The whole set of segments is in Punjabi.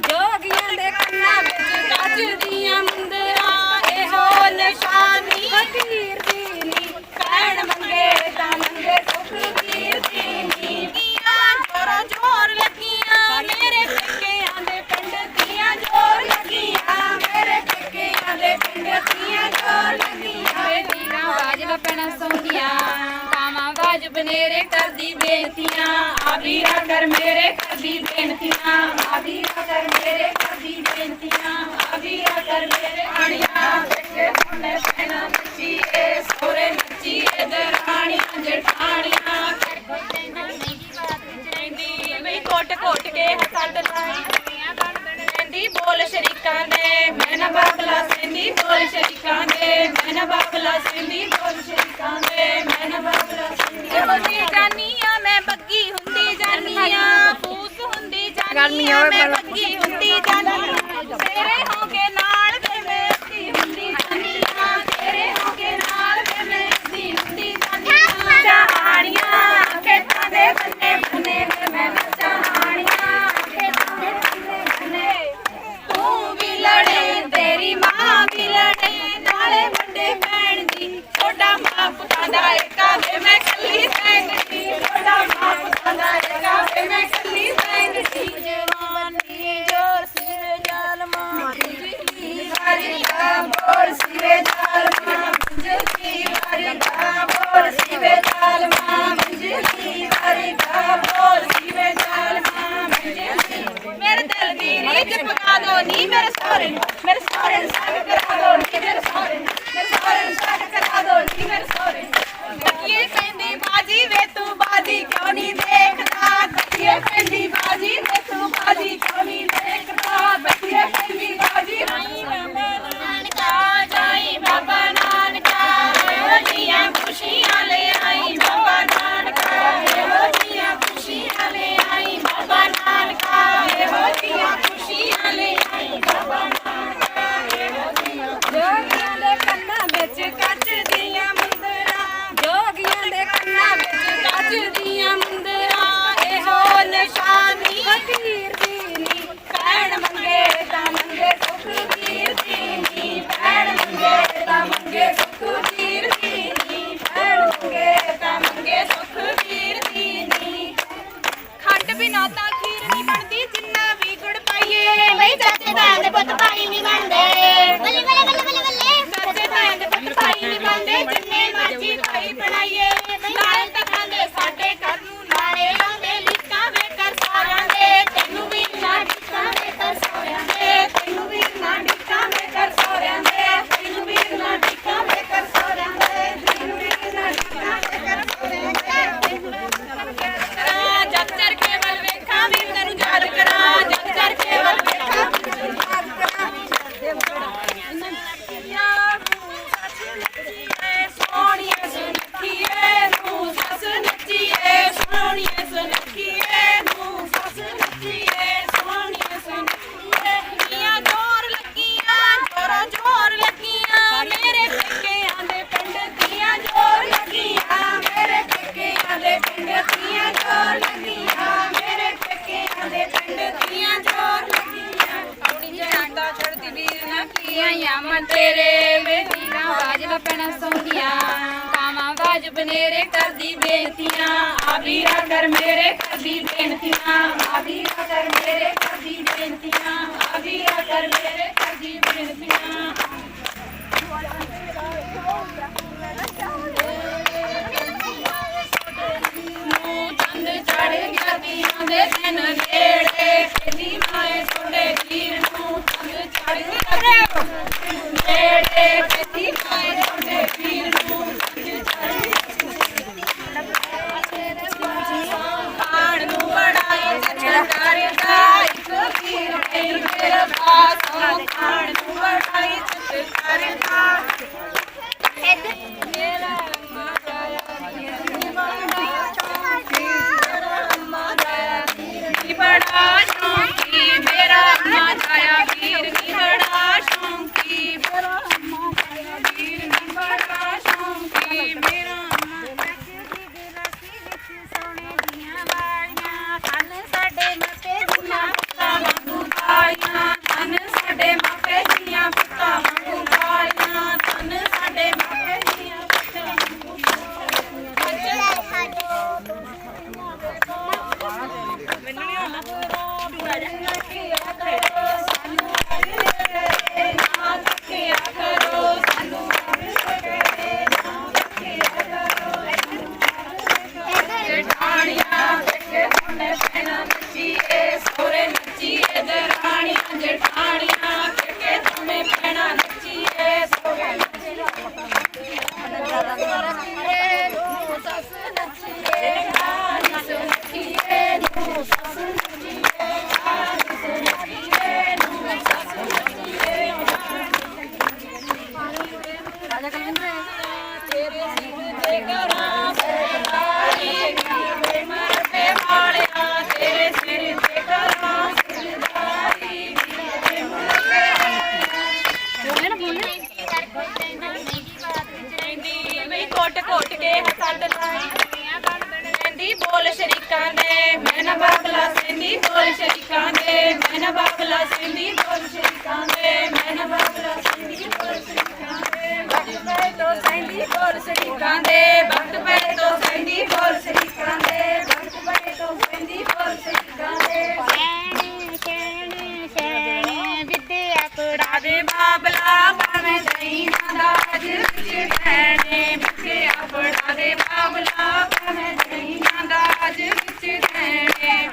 ਜੋਗੀਆਂ ਦੇ ਕੰਨਾਂ ਵਿੱਚ ਕੱਚ ਮੁੰਦਰਾਂ, ਇਹੋ ਨਿਸ਼ਾਨੀ। ਫਕੀਰ ਦੀ ਨੀ ਭੈਣ ਮੰਗੇ ਤਾਂ ਮੰਗੇ ਸੁਖ ਦੀ ਨੀ ਦੀਆਂ ਜੋਰਾਂ ਜੋਰ ਲੱਗੀਆਂ, ਮੇਰੇ ਪੇਕਿਆਂ ਦੇ ਪਿੰਡ ਦੀਆਂ ਜੋਰ ਲੱਗੀਆਂ। ਮੇਰੇ ਪੇਕਿਆਂ ਦੇ ਪਿੰਡ ਦੀਆਂ ਜੋਰ ਲੱਗੀਆਂ। ਬੇਟੀਆਂ ਬਾਜਲਾ ਪੈਣਾ ਸੌਂਦੀਆਂ ਕਾਵਾਂ ਬਨੇਰੇ ਕਰਦੀ ਬੇਨਤੀਆਂ ਆ ਵੀਰਾ ਕਰ ਮੇਰੇ ਕਰਦੀ ਬੇਨਤੀਆਂ ਆ ਵੀਰਾ ਕਰ ਮੇਰੇ ਕਰਦੀ ਬੇਨਤੀਆਂ ਆ ਵੀਰਾ ਕਰ ਮੇਰੇ ਆਣੀਆਂ ਬੱਚੇ ਮੁੰਡੇ ਪੈਣਾ ਨੱਚੀਏ ਸੋਰੇ ਨੱਚੀਏ, ਦਰਾਣੀਆਂ, ਜਠਾਣੀਆਂ। ਮੈਂ ਕੋਟ ਕੋਟ ਕੇ ਹੱਥ ਲਾਈ ਬੋਲ ਸ਼ਰੀਕਾਂ ਦੇ। ਮੈਂ ਨਾ ਬਾਬਲਾ ਸੈਂਦੀ ਬੋਲ ਸ਼ਰੀਕਾਂ ਦੇ। ਮੈਂ ਨਾ ਬਾਬਲਾ ਸੈਂਦੀ ਬੋਲ ਹੁੰਦੀ ਜਾਨੀਆਂ ਮੈਂ ਬੱਗੀ ਹੁੰਦੀ ਜਾਨੀਆਂ ਤੇਰੇ ਹੋਗੇ ਨਾਲ ਵੇ ਮੈਂ ਅੱਧੀ ਹੁੰਦੀ ਜਾਨੀਆਂ ਤੇਰੇ ਹੋਗੇ ਨਾਲ ਵੇ ਮੈਂ ਅੱਧੀ ਹੁੰਦੀ ਜਾਨੀਆਂ ਚਾਹਾਣੀਆਂ ਖੇਤਾਂ ਦੇ ਬੰਨੇ ਬੰਨੇ ਵੇ ਮੈਂ ਚਾਹਾਣੀਆਂ ਖੇਤਾਂ ਦੇ ਬੰਨੇ ਬੰਨੇ। ਤੂੰ ਵੀ ਲੜੇ ਤੇਰੀ ਮਾਂ ਵੀ ਲੜੇ ਨਾਲੇ ਵੱਡੇ ਭੈਣ ਦੀ ਛੋਟਾ ਮਾਂ ਪੁੱਤਾਂ ਦਾ ਏਕਾ ਵੇ ਮੈਂ ਕੱਲੀ ਸੈਂਗ ਦੀ ਛੋਟਾ ਮਾਂ ਪੁੱਤਾਂ ਦਾ ਏਕਾ ਵੇ ਮੈਂ ਕੱਲੀ ਬਿਜਲੀ ਵਾਰੀ ਦਾ ਬੋਰ ਸਿਰੇ ਜਾਲ ਮਾਂ ਬਿਜਲੀ ਮੇਰੇ ਦਿਲ ਦੀ ਰੀਝ ਬਨੇਰੇ ਕਰਦੀ ਬੇਨਤੀਆਂ ਆ ਵੀਰਾ ਕਰ ਮੇਰੇ ਕਰਦੀ ਬੇਨਤੀਆਂ ਆ ਵੀਰਾ ਕਰ ਮੇਰੇ ਦੇ ਬਾਬਲਾ ਬਣ ਦਈ ਨਾ ਦਾਜ ਵਿੱਚ ਭੈਣੇ ਮਿੱਥੇ ਆਪਣਾ ਦੇ ਬਾਬਲਾ ਬਣ ਦਈ ਨਾ ਦਾਜ ਵਿੱਚ ਭੈਣੇ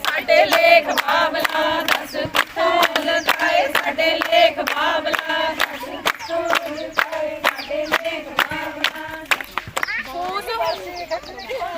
ਸਾਡੇ ਲੇਖ ਬਾਬਲਾ, ਦਸ ਤੋਲ ਲਗਾਏ ਸਾਡੇ ਲੇਖ ਬਾਬਲਾ।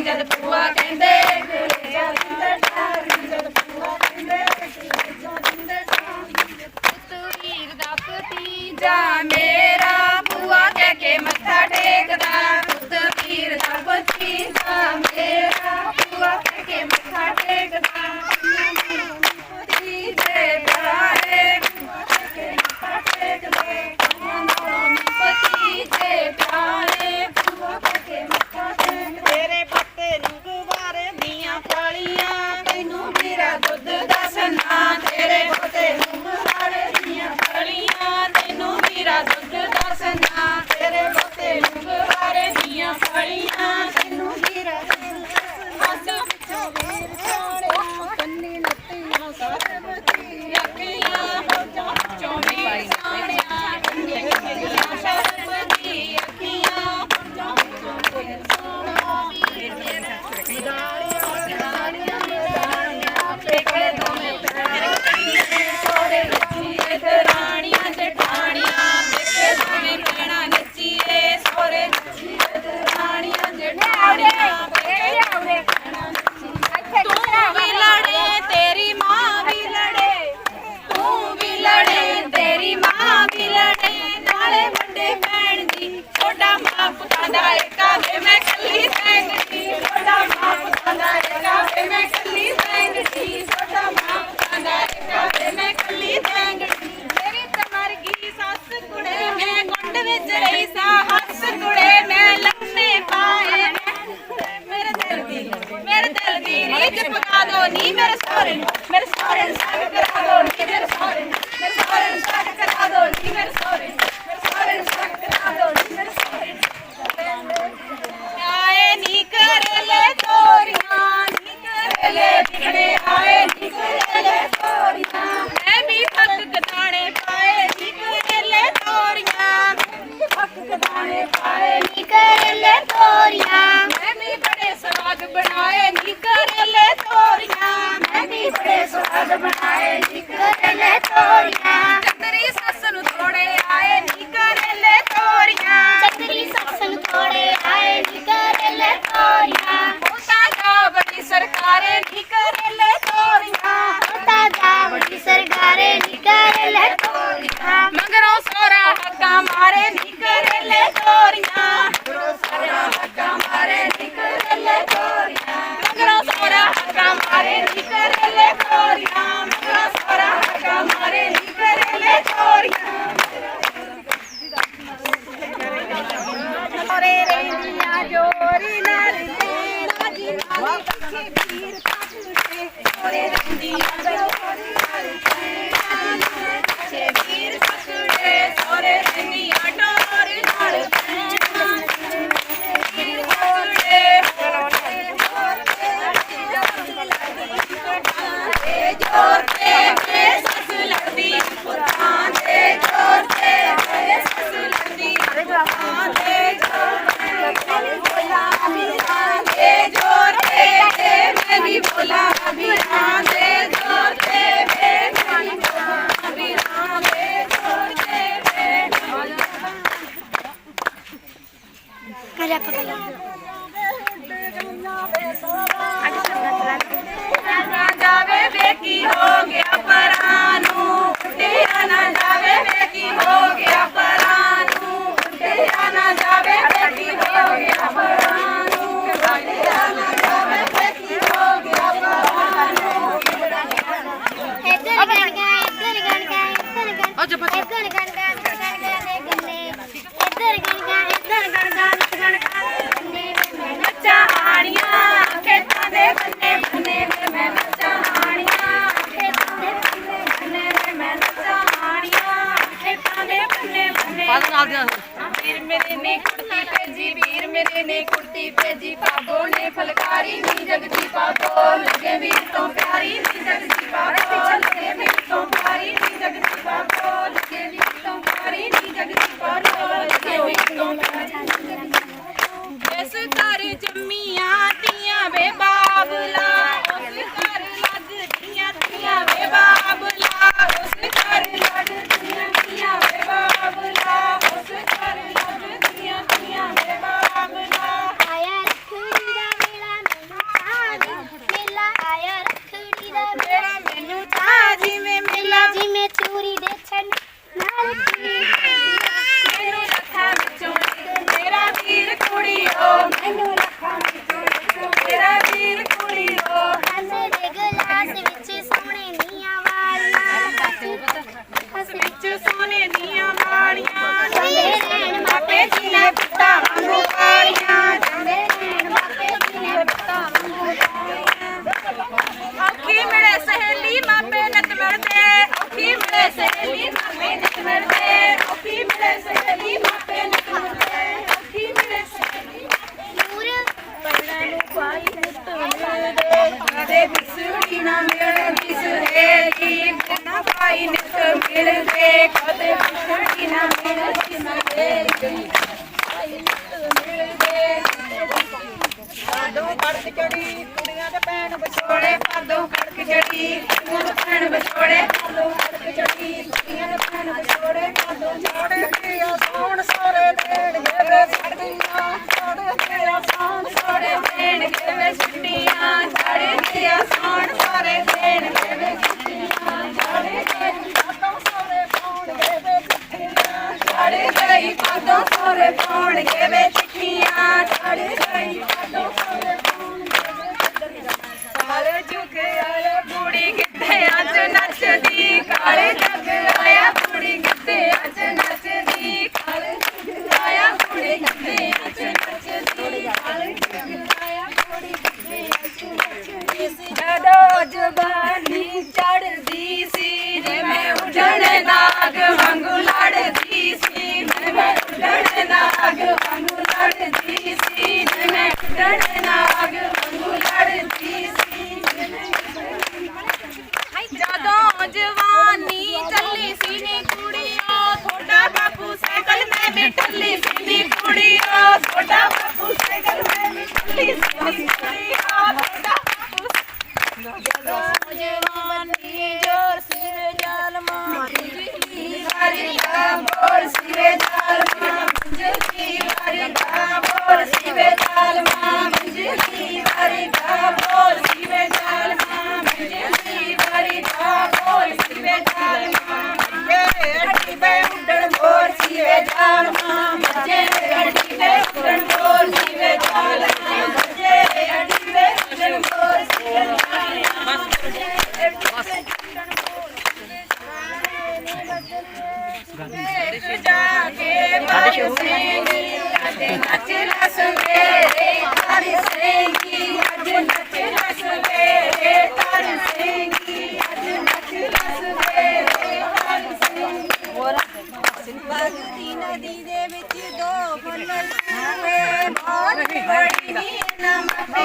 ਜਦ ਭੂਆ ਕਹਿੰਦੇ ਐਸਾ ਹੱਸ ਕੁੜੇ ਮੈਂ ਲੰਮੇ ਪਾਏ ਮੇਰੇ ਦਿਲ ਦੀ ਮੇਰੇ ਦਿਲ ਦੀ ਰੀਤ ਪਕਾ ਦੋ ਨੀ ਮੇਰੇ ਸੋਹਰੇ ਮੇਰੇ ਸੋਹਰੇ ਸਾਗ ਕਰਾ ਦੋ ਨੀ ਮੇਰੇ ਸੋਹਰੇ ਮੇਰੇ ਸੋਹਰੇ बनाए जिक्र ले तोरिया ਇਸ ਘਰ ਜੰਮੀਆਂ ਭਾਈ ਨਿਤ ਮਿਲਦੇ ਕਦੇ ਪੁੱਛਣੀ ਨਾ ਮਿਲ ਜਿਸਦੇ ਪਾਦੋਂ ਕੜਕ ਚੜੀ ਕੁੜੀਆਂ ਦੇ ਪੈਣ ਵਿਛੋੜੇ। ਪਾਦੋਂ ਕੜਕ ਚੜੀ ਕੁੜੀਆਂ ਦੇ ਪੈਣ ਵਿਛੋੜੇ। ਪਾਦੋਂ ਕੜਕ ਚੜੀ ਕੁੜੀਆਂ ਦੇ ਪੈਣ ਵਿਛੋੜੇ। ਪਾਦੋਂ ਜੋੜੇ ਤੇ ਸੋਹਣ ਸੋਰੇ ਦੇਣ ਜੇਵੇ ਸੜਦੀਆਂ ਸੋੜੇ ਤੇ ਸੋਹਣ ਸੋਰੇ ਦੇਣ ਜੇਵੇ ਛੁੱਟੀਆਂ ਜੜੇ ਤੇ ਸੋਹਣ ਸੋਰੇ ਦੇਣ ਜੇਵੇ Born again, but you can't. I didn't say you had no. Dirty Enough. Sing, I did not tell us a very